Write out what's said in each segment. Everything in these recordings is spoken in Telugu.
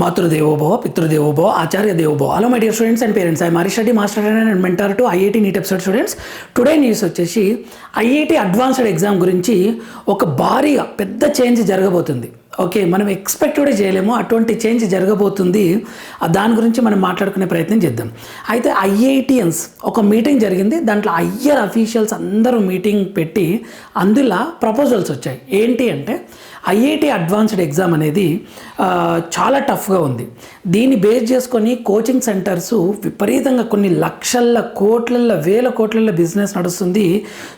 మాతృదేవోభవ పితృదేవోభవ ఆచార్య దేవోభవ hello my dear students and parents I Marish Reddy master and mentor to IIT NEET episode students today news వచ్చేసి ఐఐటి అడ్వాన్స్డ్ ఎగ్జామ్ గురించి ఒక భారీగా పెద్ద చేంజ్ జరగబోతుంది. ఓకే మనం ఎక్స్పెక్ట్ కూడా చేయలేము. అటువంటి చేంజ్ జరగబోతుంది. దాని గురించి మనం మాట్లాడుకునే ప్రయత్నం చేద్దాం. అయితే ఐఐటిఎన్స్ ఒక మీటింగ్ జరిగింది. దాంట్లో ఐఆర్ అఫీషియల్స్ అందరూ మీటింగ్ పెట్టి అందులో ప్రపోజల్స్ వచ్చాయి. ఏంటి అంటే ఐఐటి అడ్వాన్స్డ్ ఎగ్జామ్ అనేది చాలా టఫ్గా ఉంది. దీన్ని బేస్ చేసుకొని కోచింగ్ సెంటర్స్ విపరీతంగా కొన్ని లక్షల కోట్లల్లో వేల కోట్లల్లో బిజినెస్ నడుస్తుంది.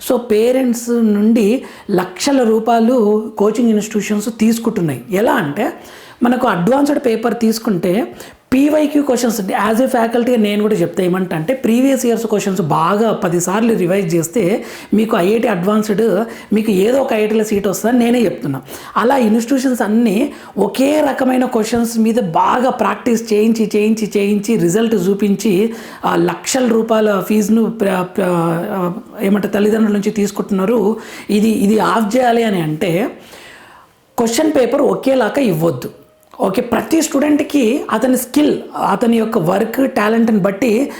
సో పేరెంట్స్ నుండి లక్షల రూపాయలు కోచింగ్ ఇన్స్టిట్యూషన్స్ ఉంటున్నాయి ఎలా అంటే మనకు అడ్వాన్స్డ్ పేపర్ తీసుకుంటే PYQ questions as a faculty నేను కూడా చెప్తా ఏమంటా అంటే ప్రీవియస్ ఇయర్స్ క్వశ్చన్స్ బాగా పదిసార్లు రివైజ్ చేస్తే మీకు ఐఐటి అడ్వాన్స్డ్ మీకు ఏదో ఒక ఐఐటీలో సీట్ వస్తుందని నేనే చెప్తున్నా. అలా ఇన్స్టిట్యూషన్స్ అన్నీ ఒకే రకమైన క్వశ్చన్స్ మీద బాగా ప్రాక్టీస్ చేయించి చేయించి చేయించి రిజల్ట్ చూపించి లక్షల రూపాయల ఫీజును ఏమంటే తల్లిదండ్రుల నుంచి తీసుకుంటున్నారు. ఇది ఇది ఆఫ్ చేయాలి అని అంటే క్వశ్చన్ పేపర్ ఒకేలాగా ఇవ్వద్దు. ఓకే ప్రతి స్టూడెంట్కి అతని స్కిల్ అతని యొక్క వర్క్ టాలెంట్ని బట్టి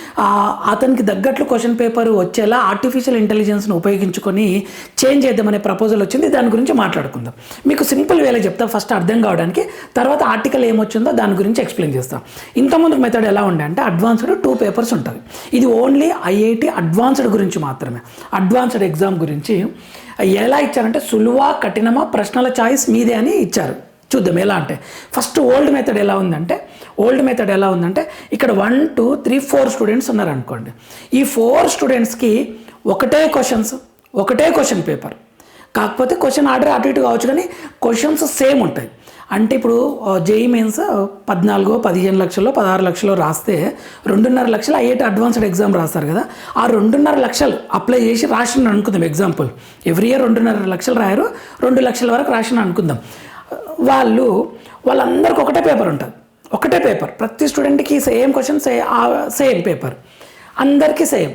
అతనికి తగ్గట్లు క్వశ్చన్ పేపర్ వచ్చేలా ఆర్టిఫిషియల్ ఇంటెలిజెన్స్ని ఉపయోగించుకొని చేంజ్ చేద్దామనే ప్రపోజల్ వచ్చింది. దాని గురించి మాట్లాడుకుందాం. మీకు సింపుల్ వేలో చెప్తా ఫస్ట్ అర్థం కావడానికి. తర్వాత ఆర్టికల్ ఏమొచ్చిందో దాని గురించి ఎక్స్ప్లెయిన్ చేస్తాం. ఇంతకుముందు మెథడ్ ఎలా ఉండే అంటే అడ్వాన్స్డ్ టూ పేపర్స్ ఉంటుంది ఇది ఓన్లీ ఐఐటి అడ్వాన్స్డ్ గురించి మాత్రమే. అడ్వాన్స్డ్ ఎగ్జామ్ గురించి ఎలా ఇచ్చారంటే సులువా కఠినమా ప్రశ్నల చాయిస్ మీదే అని ఇచ్చారు. చూద్దాం ఎలా అంటే ఫస్ట్ ఓల్డ్ మెథడ్ ఎలా ఉందంటే ఓల్డ్ మెథడ్ ఎలా ఉందంటే ఇక్కడ one two three four students ఉన్నారు అనుకోండి ఈ ఫోర్ స్టూడెంట్స్కి ఒకటే క్వశ్చన్స్ ఒకటే క్వశ్చన్ పేపర్ కాకపోతే క్వశ్చన్ ఆర్డర్ అటు ఇటు కావచ్చు కానీ క్వశ్చన్స్ సేమ్ ఉంటాయి. అంటే ఇప్పుడు జేఈ మెయిన్స్ పద్నాలుగో పదిహేను లక్షల్లో పదహారు లక్షల్లో రాస్తే రెండున్నర లక్షలు ఐఏటి అడ్వాన్స్డ్ ఎగ్జామ్ రాస్తారు కదా. ఆ రెండున్నర లక్షలు అప్లై చేసి రాసిన అనుకుందాం ఎగ్జాంపుల్ ఎవ్రీ ఇయర్ రెండున్నర లక్షలు రాయరు రెండు లక్షల వరకు రాసిన అనుకుందాం. వాళ్ళు వాళ్ళందరికీ ఒకటే పేపర్ ఉంటుంది. ఒకటే పేపర్. ప్రతి స్టూడెంట్కి సేమ్ క్వశ్చన్ సే సేమ్ పేపర్. అందరికీ సేమ్.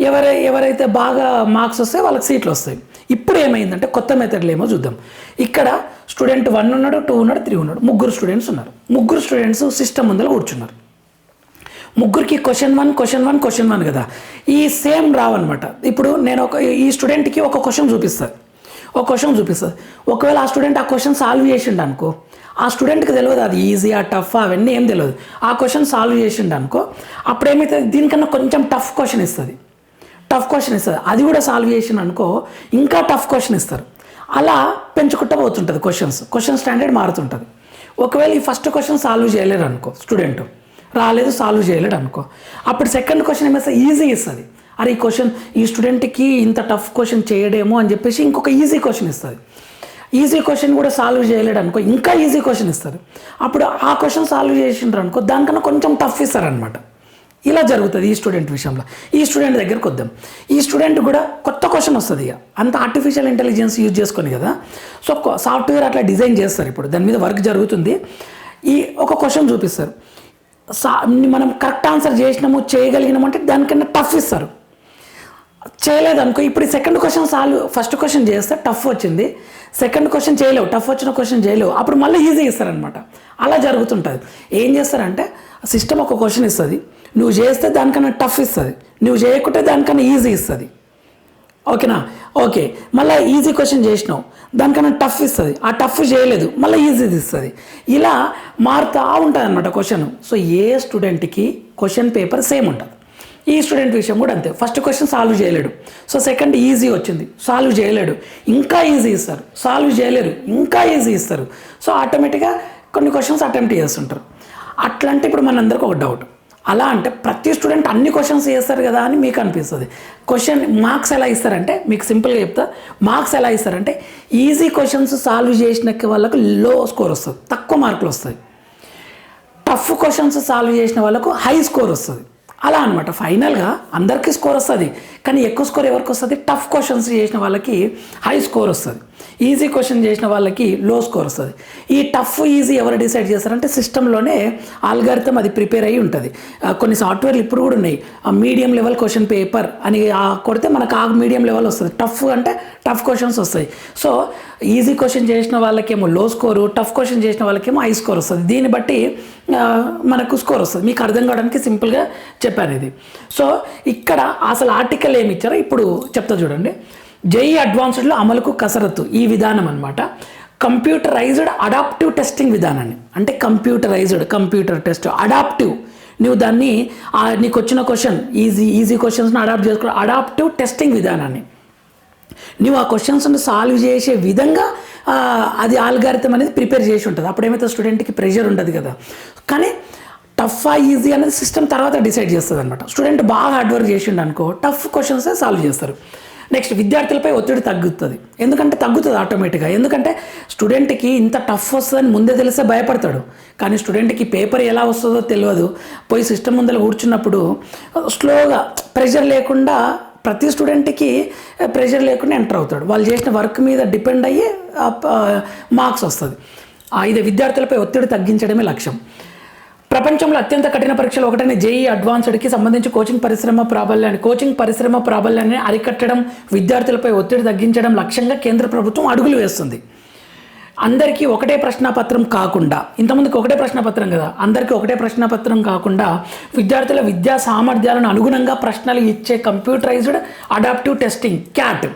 ఎవరై ఎవరైతే బాగా మార్క్స్ వస్తే వాళ్ళకి సీట్లు వస్తాయి. ఇప్పుడు ఏమైందంటే కొత్త మెథడ్లు ఏమో చూద్దాం. ఇక్కడ స్టూడెంట్ వన్ ఉన్నాడు టూ ఉన్నాడు త్రీ ఉన్నాడు. ముగ్గురు స్టూడెంట్స్ ఉన్నారు. ముగ్గురు స్టూడెంట్స్ సిస్టమ్ ముందర కూర్చున్నారు. ముగ్గురికి question one question one question one కదా. ఈ సేమ్ రావన్నమాట. ఇప్పుడు నేను ఒక ఈ స్టూడెంట్కి ఒక క్వశ్చన్ చూపిస్తాను ఒక క్వశ్చన్ చూపిస్తుంది ఒకవేళ ఆ స్టూడెంట్ ఆ క్వశ్చన్ సాల్వ్ చేసిండు అనుకో ఆ స్టూడెంట్కి తెలియదు అది ఈజీ ఆ టఫ్ అవన్నీ ఏం తెలియదు. ఆ క్వశ్చన్ సాల్వ్ చేసిండు అనుకో అప్పుడు ఏమవుతుంది దీనికన్నా కొంచెం టఫ్ క్వశ్చన్ ఇస్తుంది. టఫ్ క్వశ్చన్ ఇస్తుంది. అది కూడా సాల్వ్ చేసిన అనుకో ఇంకా టఫ్ క్వశ్చన్ ఇస్తారు. అలా పెంచుకుంటూ పోతుంటుంది క్వశ్చన్స్. క్వశ్చన్ స్టాండర్డ్ మారుతుంటుంది. ఒకవేళ ఈ ఫస్ట్ క్వశ్చన్ సాల్వ్ చేయలేరు అనుకో స్టూడెంట్ రాలేదు సాల్వ్ చేయలేడు అనుకో అప్పుడు సెకండ్ క్వశ్చన్ ఏమేస్తా ఈజీ ఇస్తుంది. అరే ఈ క్వశ్చన్ ఈ స్టూడెంట్కి ఇంత టఫ్ క్వశ్చన్ చేయడేమో అని చెప్పేసి ఇంకొక ఈజీ క్వశ్చన్ ఇస్తుంది. ఈజీ క్వశ్చన్ కూడా సాల్వ్ చేయలేడు అనుకో ఇంకా ఈజీ క్వశ్చన్ ఇస్తారు అప్పుడు ఆ క్వశ్చన్ సాల్వ్ చేసిండ్రు అనుకో దానికన్నా కొంచెం టఫ్ ఇస్తారనమాట ఇలా జరుగుతుంది ఈ స్టూడెంట్ విషయంలో. ఈ స్టూడెంట్ దగ్గరికి వద్దాం. ఈ స్టూడెంట్ కూడా కొత్త క్వశ్చన్ వస్తుంది ఇక. అంత ఆర్టిఫిషియల్ ఇంటెలిజెన్స్ యూజ్ చేసుకొని కదా. సో సాఫ్ట్వేర్ అట్లా డిజైన్ చేస్తారు ఇప్పుడు. దాని మీద వర్క్ జరుగుతుంది. ఈ ఒక క్వశ్చన్ చూపిస్తారు. సా మనం కరెక్ట్ ఆన్సర్ చేసినాము చేయగలిగినాము అంటే దానికన్నా టఫ్ ఇస్తారు. చేయలేదు అనుకో. ఇప్పుడు second question solve first question చేస్తే టఫ్ వచ్చింది. సెకండ్ క్వశ్చన్ చేయలేవు. టఫ్ వచ్చిన క్వశ్చన్ చేయలేవు. అప్పుడు మళ్ళీ ఈజీ ఇస్తారనమాట అలా జరుగుతుంటుంది. ఏం చేస్తారంటే సిస్టమ్ ఒక క్వశ్చన్ ఇస్తుంది. నువ్వు చేస్తే దానికన్నా టఫ్ ఇస్తుంది. నువ్వు చేయకుంటే దానికన్నా ఈజీ ఇస్తుంది. ఓకేనా? ఓకే. మళ్ళీ ఈజీ క్వశ్చన్ చేసినావు. దానికన్నా టఫ్ ఇస్తుంది. ఆ టఫ్ చేయలేదు. మళ్ళీ ఈజీ ఇస్తుంది. ఇలా మారుతూ ఉంటుంది అనమాట క్వశ్చన్ సో ఏ స్టూడెంట్కి క్వశ్చన్ పేపర్ సేమ్ ఉంటుంది. ఈ స్టూడెంట్ విషయం కూడా అంతే. ఫస్ట్ క్వశ్చన్ సాల్వ్ చేయలేడు. సో సెకండ్ ఈజీ వచ్చింది. సాల్వ్ చేయలేడు. ఇంకా ఈజీ ఇస్తారు. సాల్వ్ చేయలేరు. ఇంకా ఈజీ ఇస్తారు. సో ఆటోమేటిక్గా కొన్ని క్వశ్చన్స్ అటెంప్ట్ చేస్తుంటారు. అట్లా అంటే ఇప్పుడు మనందరికీ ఒక డౌట్. అలా అంటే ప్రతి స్టూడెంట్ అన్ని క్వశ్చన్స్ చేస్తారు కదా అని మీకు అనిపిస్తుంది. క్వశ్చన్ మార్క్స్ ఎలా ఇస్తారంటే మీకు సింపుల్గా చెప్తా. మార్క్స్ ఎలా ఇస్తారంటే ఈజీ క్వశ్చన్స్ సాల్వ్ చేసిన వాళ్ళకు లో స్కోర్ వస్తుంది. తక్కువ మార్కులు వస్తాయి టఫ్ క్వశ్చన్స్ సాల్వ్ చేసిన వాళ్ళకు హై స్కోర్ వస్తుంది. అలా అనమాట ఫైనల్గా అందరికీ స్కోర్ వస్తుంది. కానీ ఎక్కువ స్కోర్ ఎవరికి వస్తుంది? టఫ్ క్వశ్చన్స్ చేసిన వాళ్ళకి హై స్కోర్ వస్తుంది. ఈజీ క్వశ్చన్ చేసిన వాళ్ళకి లో స్కోర్ వస్తుంది. ఈ టఫ్ ఈజీ ఎవరు డిసైడ్ చేస్తారంటే సిస్టంలోనే ఆల్గారిథం అది ప్రిపేర్ అయ్యి ఉంటుంది. కొన్ని సాఫ్ట్వేర్లు ఇప్పుడు కూడా ఉన్నాయి. ఆ మీడియం లెవెల్ క్వశ్చన్ పేపర్ అని కొడితే మనకు ఆ మీడియం లెవెల్ వస్తుంది. టఫ్ అంటే టఫ్ క్వశ్చన్స్ వస్తాయి. సో ఈజీ క్వశ్చన్ చేసిన వాళ్ళకేమో లో స్కోరు టఫ్ క్వశ్చన్ చేసిన వాళ్ళకేమో హై స్కోర్ వస్తుంది. దీన్ని బట్టి మనకు స్కోర్ వస్తుంది. మీకు అర్థం కావడానికి సింపుల్గా చెప్పాను ఇది. సో ఇక్కడ అసలు ఆర్టికల్ ఏమి ఇచ్చారో ఇప్పుడు చెప్తా చూడండి. జేఈ అడ్వాన్స్డ్లో అమలుకు కసరత్తు ఈ విధానం అనమాట కంప్యూటరైజ్డ్ అడాప్టివ్ టెస్టింగ్ విధానాన్ని. అంటే కంప్యూటరైజ్డ్ కంప్యూటర్ టెస్ట్ అడాప్టివ్ నువ్వు దాన్ని నీకు వచ్చిన క్వశ్చన్ ఈజీ ఈజీ క్వశ్చన్స్ని అడాప్ట్ చేసుకో అడాప్టివ్ టెస్టింగ్ విధానాన్ని. నువ్వు ఆ క్వశ్చన్స్ని సాల్వ్ చేసే విధంగా అది ఆల్గారితం అనేది ప్రిపేర్ చేసి ఉంటుంది. అప్పుడేమైతే స్టూడెంట్కి ప్రెషర్ ఉంటుంది కదా. కానీ టఫ్ ఈజీ అనేది సిస్టమ్ తర్వాత డిసైడ్ చేస్తుంది అనమాట స్టూడెంట్ బాగా హార్డ్ వర్క్ చేసిండు అనుకో టఫ్ క్వశ్చన్స్ సాల్వ్ చేస్తారు. నెక్స్ట్ విద్యార్థులపై ఒత్తిడి తగ్గుతుంది. ఎందుకంటే తగ్గుతుంది ఆటోమేటిక్గా. ఎందుకంటే స్టూడెంట్కి ఇంత టఫ్ వస్తుందని ముందే తెలిస్తే భయపడతాడు. కానీ స్టూడెంట్కి పేపర్ ఎలా వస్తుందో తెలియదు. పోయి సిస్టమ్ ముందర కూర్చున్నప్పుడు స్లోగా ప్రెషర్ లేకుండా ప్రతి స్టూడెంట్కి ప్రెషర్ లేకుండా ఎంటర్ అవుతాడు. వాళ్ళు చేసిన వర్క్ మీద డిపెండ్ అయ్యి మార్క్స్ వస్తుంది. ఐదు విద్యార్థులపై ఒత్తిడి తగ్గించడమే లక్ష్యం. ప్రపంచంలో అత్యంత కఠిన పరీక్షలు ఒకటైన జేఈ అడ్వాన్స్డ్కి సంబంధించి కోచింగ్ పరిశ్రమ ప్రాబల్యాన్ని కోచింగ్ పరిశ్రమ ప్రాబల్యాన్ని అరికట్టడం విద్యార్థులపై ఒత్తిడి తగ్గించడం లక్ష్యంగా కేంద్ర ప్రభుత్వం అడుగులు వేస్తుంది. అందరికీ ఒకటే ప్రశ్నపత్రం కాకుండా ఇంతమందికి ఒకటే ప్రశ్నపత్రం కదా అందరికీ ఒకటే ప్రశ్నపత్రం కాకుండా విద్యార్థుల విద్యా సామర్థ్యాలను అనుగుణంగా ప్రశ్నలు ఇచ్చే computerised adaptive testing CAT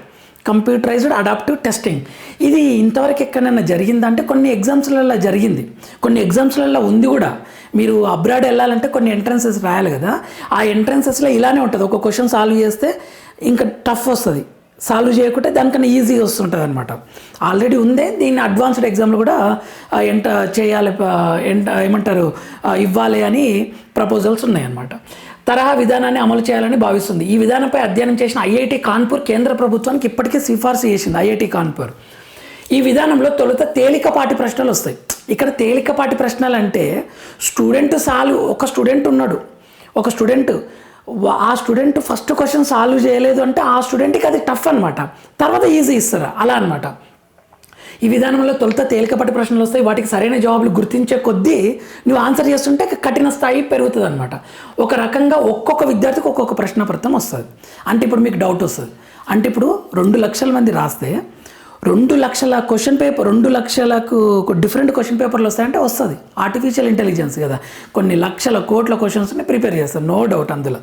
computerised adaptive testing. ఇది ఇంతవరకు ఎక్కడైనా జరిగిందంటే కొన్ని ఎగ్జామ్స్లలో జరిగింది. కొన్ని ఎగ్జామ్స్లలో ఉంది కూడా. మీరు అబ్రాడ్ వెళ్ళాలంటే కొన్ని ఎంట్రన్సెస్ రాయాలి కదా. ఆ ఎంట్రన్సెస్లో ఇలానే ఉంటుంది. ఒక క్వశ్చన్ సాల్వ్ చేస్తే ఇంకా టఫ్ వస్తుంది. సాల్వ్ చేయకుంటే దానికన్నా ఈజీగా వస్తుంటుంది అనమాట ఆల్రెడీ ఉందే. దీన్ని అడ్వాన్స్డ్ ఎగ్జామ్లు కూడా ఎంట చేయాలి ఎంట ఏమంటారు ఇవ్వాలి అని ప్రపోజల్స్ ఉన్నాయన్నమాట. తరహా విధానాన్ని అమలు చేయాలని భావిస్తుంది. ఈ విధానంపై అధ్యయనం చేసిన ఐఐటి కాన్పూర్ కేంద్ర ప్రభుత్వానికి ఇప్పటికే సిఫార్సు చేసింది ఐఐటి కాన్పూర్. ఈ విధానంలో తొలుత తేలికపాటి ప్రశ్నలు వస్తాయి. ఇక్కడ తేలికపాటి ప్రశ్నలు అంటే స్టూడెంట్ సాల్వ్ ఒక స్టూడెంట్ ఉన్నాడు. ఒక స్టూడెంట్ ఆ స్టూడెంట్ ఫస్ట్ క్వశ్చన్ సాల్వ్ చేయలేదు అంటే ఆ స్టూడెంట్కి అది టఫ్ అనమాట తర్వాత ఈజీ ఇస్తారు? అలా అనమాట ఈ విధానంలో తొలుత తేలికపాటి ప్రశ్నలు వస్తాయి. వాటికి సరైన జవాబులు గుర్తించే కొద్దీ నువ్వు ఆన్సర్ చేస్తుంటే కఠిన స్థాయి పెరుగుతుంది అనమాట ఒక రకంగా ఒక్కొక్క విద్యార్థికి ఒక్కొక్క ప్రశ్నపత్రం వస్తుంది. అంటే ఇప్పుడు మీకు డౌట్ వస్తుంది. అంటే ఇప్పుడు రెండు లక్షల మంది రాస్తే రెండు లక్షల క్వశ్చన్ పేపర్ రెండు లక్షలకు డిఫరెంట్ క్వశ్చన్ పేపర్లు వస్తాయంటే వస్తుంది. ఆర్టిఫిషియల్ ఇంటెలిజెన్స్ కదా. కొన్ని లక్షల కోట్ల క్వశ్చన్స్ని ప్రిపేర్ చేస్తారు. నో డౌట్ అందులో.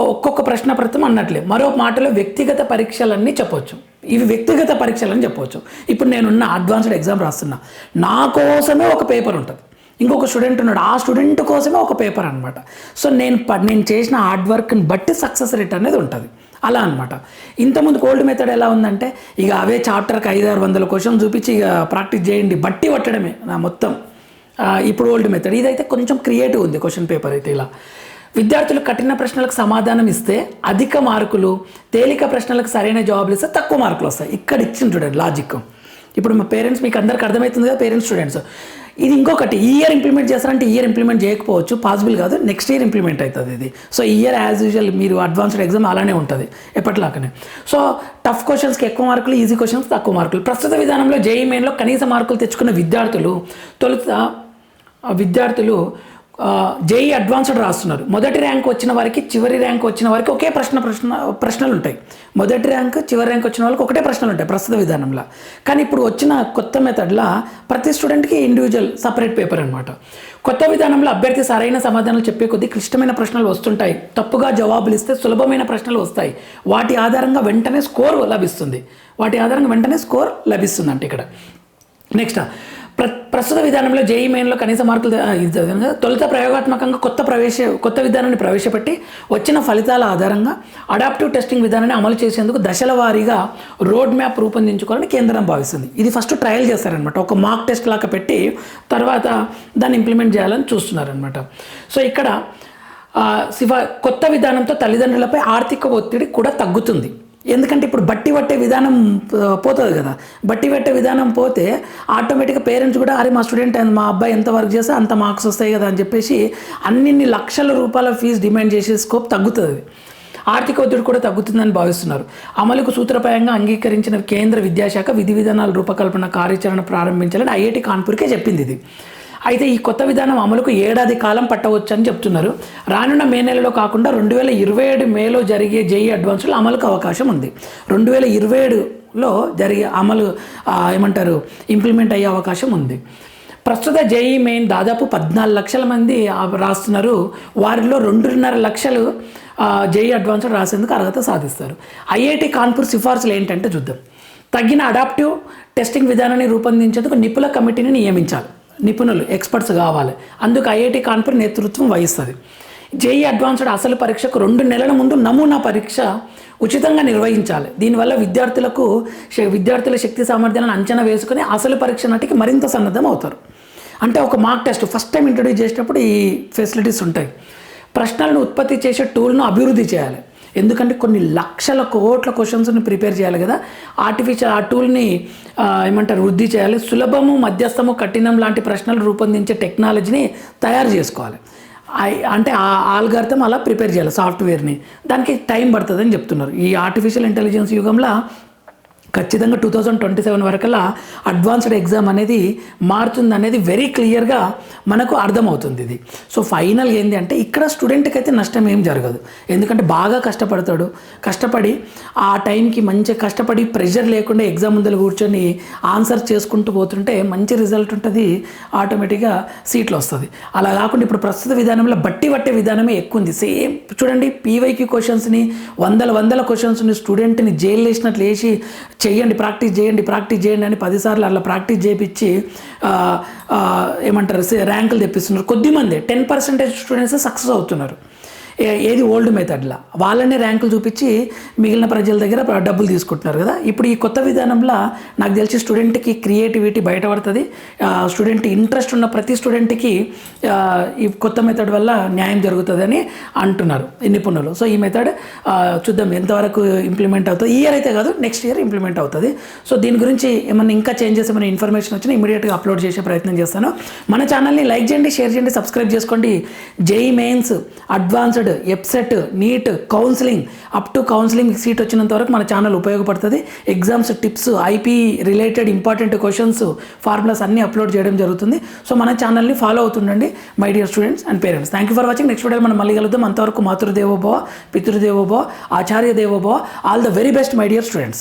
ఒక్కొక్క ప్రశ్న ప్రతం అన్నట్లే. మరో మాటలో వ్యక్తిగత పరీక్షలన్నీ చెప్పొచ్చు. ఇవి వ్యక్తిగత పరీక్షలు అని చెప్పవచ్చు. ఇప్పుడు నేనున్న అడ్వాన్స్డ్ ఎగ్జామ్ రాస్తున్నా. నా కోసమే ఒక పేపర్ ఉంటుంది. ఇంకొక స్టూడెంట్ ఉన్నాడు. ఆ స్టూడెంట్ కోసమే ఒక పేపర్ అనమాట సో నేను ప- నేను చేసిన హార్డ్ వర్క్ని బట్టి సక్సెస్ రేట్ అనేది ఉంటుంది. అలా అనమాట ఇంతకుముందు కోల్డ్ మెథడ్ ఎలా ఉందంటే ఇక అవే చాప్టర్కి ఐదు ఆరు వందల క్వశ్చన్ చూపించి ఇక ప్రాక్టీస్ చేయండి. బట్టి పట్టడమే నా మొత్తం. ఇప్పుడు ఓల్డ్ మెథడ్ ఇదైతే కొంచెం క్రియేటివ్ ఉంది క్వశ్చన్ పేపర్ అయితే ఇలా. విద్యార్థులు కఠిన ప్రశ్నలకు సమాధానం ఇస్తే అధిక మార్కులు తేలిక ప్రశ్నలకు సరైన జవాబులు ఇస్తే తక్కువ మార్కులు వస్తాయి. ఇక్కడ ఇచ్చిన చూడండి లాజిక్ ఇప్పుడు మా పేరెంట్స్ మీకు అందరికి అర్థమవుతుంది కదా పేరెంట్స్ స్టూడెంట్స్ ఇది ఇంకొకటి ఈ ఇయర్ ఇంప్లిమెంట్ చేస్తారంటే ఇయర్ ఇంప్లిమెంట్ చేయకపోవచ్చు పాసిబుల్ కాదు నెక్స్ట్ ఇయర్ ఇంప్లిమెంట్ అవుతుంది ఇది. సో ఈ ఇయర్ యాజ్ యూజువల్ మీరు అడ్వాన్స్డ్ ఎగ్జామ్ అలానే ఉంటుంది ఎప్పటిలాగానే. సో టఫ్ క్వశ్చన్స్కి ఎక్కువ మార్కులు ఈజీ క్వశ్చన్స్ తక్కువ మార్కులు. ప్రస్తుత విధానంలో జేఈ మెయిన్లో కనీస మార్కులు తెచ్చుకున్న విద్యార్థులు తొలుత విద్యార్థులు జేఈ అడ్వాన్స్డ్ రాస్తున్నారు. మొదటి ర్యాంక్ వచ్చిన వారికి చివరి ర్యాంక్ వచ్చిన వారికి ఒకే ప్రశ్న ప్రశ్న ప్రశ్నలు ఉంటాయి మొదటి ర్యాంక్ చివరి ర్యాంక్ వచ్చిన వాళ్ళకి ఒకటే ప్రశ్నలు ఉంటాయి ప్రస్తుత విధానంలో. కానీ ఇప్పుడు వచ్చిన కొత్త మెథడ్లా ప్రతి స్టూడెంట్కి ఇండివిజువల్ సపరేట్ పేపర్ అనమాట కొత్త విధానంలో అభ్యర్థి సరైన సమాధానాలు చెప్పే కొద్దీ క్లిష్టమైన ప్రశ్నలు వస్తుంటాయి. తప్పుగా జవాబులు ఇస్తే సులభమైన ప్రశ్నలు వస్తాయి. వాటి ఆధారంగా వెంటనే స్కోర్ లభిస్తుంది. వాటి ఆధారంగా వెంటనే స్కోర్ లభిస్తుంది అంటే ఇక్కడ. నెక్స్ట్ ప్రస్తుత విధానంలో జేఈ మెయిన్లో కనీస మార్కులు తొలుత ప్రయోగాత్మకంగా కొత్త ప్రవేశ కొత్త విధానాన్ని ప్రవేశపెట్టి వచ్చిన ఫలితాల ఆధారంగా అడాప్టివ్ టెస్టింగ్ విధానాన్ని అమలు చేసేందుకు దశల వారీగా రోడ్ మ్యాప్ రూపొందించుకోవాలని కేంద్రం భావిస్తుంది. ఇది ఫస్ట్ ట్రయల్ చేస్తారనమాట ఒక మాక్ టెస్ట్ లాగా పెట్టి తర్వాత దాన్ని ఇంప్లిమెంట్ చేయాలని చూస్తున్నారనమాట సో ఇక్కడ శివ కొత్త విధానంతో తల్లిదండ్రులపై ఆర్థిక ఒత్తిడి కూడా తగ్గుతుంది. ఎందుకంటే ఇప్పుడు బట్టి పట్టే విధానం పోతుంది కదా. బట్టి పట్టే విధానం పోతే ఆటోమేటిక్గా పేరెంట్స్ కూడా అరే మా స్టూడెంట్ మా అబ్బాయి ఎంత వర్క్ చేస్తే అంత మార్క్స్ వస్తాయి కదా అని చెప్పేసి అన్నిన్ని లక్షల రూపాయల ఫీజు డిమాండ్ చేసే స్కోప్ తగ్గుతుంది. ఆర్థిక ఒత్తిడి కూడా తగ్గుతుందని భావిస్తున్నారు. అమలుకు సూత్రప్రాయంగా అంగీకరించిన కేంద్ర విద్యాశాఖ విధి విధానాల రూపకల్పన కార్యాచరణ ప్రారంభించాలని ఐఐటి కాన్పూర్కే చెప్పింది ఇది. అయితే ఈ కొత్త విధానం అమలుకు ఏడాది కాలం పట్టవచ్చు అని చెప్తున్నారు. రానున్న మే నెలలో కాకుండా రెండు వేల ఇరవై ఏడు మేలో జరిగే జేఈ అడ్వాన్స్లో అమలుకు అవకాశం ఉంది. రెండు వేల ఇరవై ఏడులో జరిగే అమలు ఏమంటారు ఇంప్లిమెంట్ అయ్యే అవకాశం ఉంది. ప్రస్తుత జేఈ మెయిన్ దాదాపు పద్నాలుగు లక్షల మంది రాస్తున్నారు. వారిలో రెండున్నర లక్షలు జేఈ అడ్వాన్స్డ్ రాసేందుకు అర్హత సాధిస్తారు. ఐఐటి కాన్పూర్ సిఫార్సులు ఏంటంటే చూద్దాం. తగిన అడాప్టివ్ టెస్టింగ్ విధానాన్ని రూపొందించేందుకు నిపుణుల కమిటీని నియమించాలి. నిపుణులు ఎక్స్పర్ట్స్ కావాలి. అందుకు ఐఐటి కాన్పూర్ నేతృత్వం వహిస్తుంది. జేఈ అడ్వాన్స్డ్ అసలు పరీక్షకు రెండు నెలల ముందు నమూనా పరీక్ష ఉచితంగా నిర్వహించాలి. దీనివల్ల విద్యార్థులకు విద్యార్థుల శక్తి సామర్థ్యాలను అంచనా వేసుకుని అసలు పరీక్ష నాటికి మరింత సన్నద్ధం అవుతారు. అంటే ఒక mark test first time introduce చేసినప్పుడు ఈ ఫెసిలిటీస్ ఉంటాయి. ప్రశ్నలను ఉత్పత్తి చేసే టూల్ను అభివృద్ధి చేయాలి. ఎందుకంటే కొన్ని లక్షల కోట్ల క్వశ్చన్స్ని ప్రిపేర్ చేయాలి కదా. ఆర్టిఫిషియల్ ఆ టూల్ని ఏమంటారు వృద్ధి చేయాలి. సులభము మధ్యస్థము కఠినం లాంటి ప్రశ్నలు రూపొందించే టెక్నాలజీని తయారు చేసుకోవాలి. అంటే ఆ ఆల్గార్థం అలా ప్రిపేర్ చేయాలి సాఫ్ట్వేర్ని దానికి టైం పడుతుందని చెప్తున్నారు. ఈ ఆర్టిఫిషియల్ ఇంటెలిజెన్స్ యుగంలో ఖచ్చితంగా టూ థౌజండ్ ట్వంటీ సెవెన్ వరకల్లా అడ్వాన్స్డ్ ఎగ్జామ్ అనేది మారుతుంది అనేది వెరీ క్లియర్గా మనకు అర్థమవుతుంది ఇది. సో ఫైనల్ ఏంటి అంటే ఇక్కడ స్టూడెంట్కి అయితే నష్టం ఏం జరగదు. ఎందుకంటే బాగా కష్టపడతాడు. కష్టపడి ఆ టైంకి మంచి కష్టపడి ప్రెషర్ లేకుండా ఎగ్జామ్ ముందర కూర్చొని ఆన్సర్ చేసుకుంటూ పోతుంటే మంచి రిజల్ట్ ఉంటుంది ఆటోమేటిక్గా సీట్లు వస్తుంది. అలా కాకుండా ఇప్పుడు ప్రస్తుత విధానంలో బట్టి పట్టే విధానమే ఎక్కువ ఉంది సేమ్ చూడండి పీవైకి క్వశ్చన్స్ని వందల వందల క్వశ్చన్స్ని స్టూడెంట్ని జైలు వేసినట్లు వేసి చేయండి ప్రాక్టీస్ చేయండి ప్రాక్టీస్ చేయండి అని పదిసార్లు అలా ప్రాక్టీస్ చేయించి ఏమంటారు ర్యాంకులు తెప్పిస్తున్నారు. కొద్దిమంది టెన్ పర్సెంటేజ్ స్టూడెంట్స్ సక్సెస్ అవుతున్నారు. ఏది ఓల్డ్ మెథడ్లా వాళ్ళనే ర్యాంకులు చూపించి మిగిలిన ప్రజల దగ్గర డబ్బులు తీసుకుంటున్నారు కదా. ఇప్పుడు ఈ కొత్త విధానంలో నాకు తెలిసి స్టూడెంట్కి క్రియేటివిటీ బయటపడుతుంది. స్టూడెంట్ ఇంట్రెస్ట్ ఉన్న ప్రతి స్టూడెంట్కి ఈ కొత్త మెథడ్ వల్ల న్యాయం జరుగుతుందని అంటున్నారు నిపుణులు. సో ఈ మెథడ్ చూద్దాం ఎంతవరకు ఇంప్లిమెంట్ అవుతుంది. ఇయర్ అయితే కాదు నెక్స్ట్ ఇయర్ ఇంప్లిమెంట్ అవుతుంది. సో దీని గురించి ఏమైనా ఇంకా చేంజెస్ ఏమైనా ఇన్ఫర్మేషన్ వచ్చినా ఇమీడియట్గా అప్లోడ్ చేసే ప్రయత్నం చేస్తాను. మన ఛానల్ని లైక్ చేయండి షేర్ చేయండి సబ్స్క్రైబ్ చేసుకోండి. JEE mains advanced EAPCET NEET counselling. Up to counselling seat వచ్చినంత వరకు మన ఛానల్ ఉపయోగపడుతుంది. Exams tips IP related important questions formulas అన్నీ అప్లోడ్ చేయడం జరుగుతుంది. సో మన ఛానల్ని follow అవుతుండండి my dear students and parents thank you for watching next video మనం మళ్ళీ కలుద్దాం. అంతవరకు మాతృదేవోభవ పితృదేవోభవ ఆచార్య దేవోభవ all the very best my dear students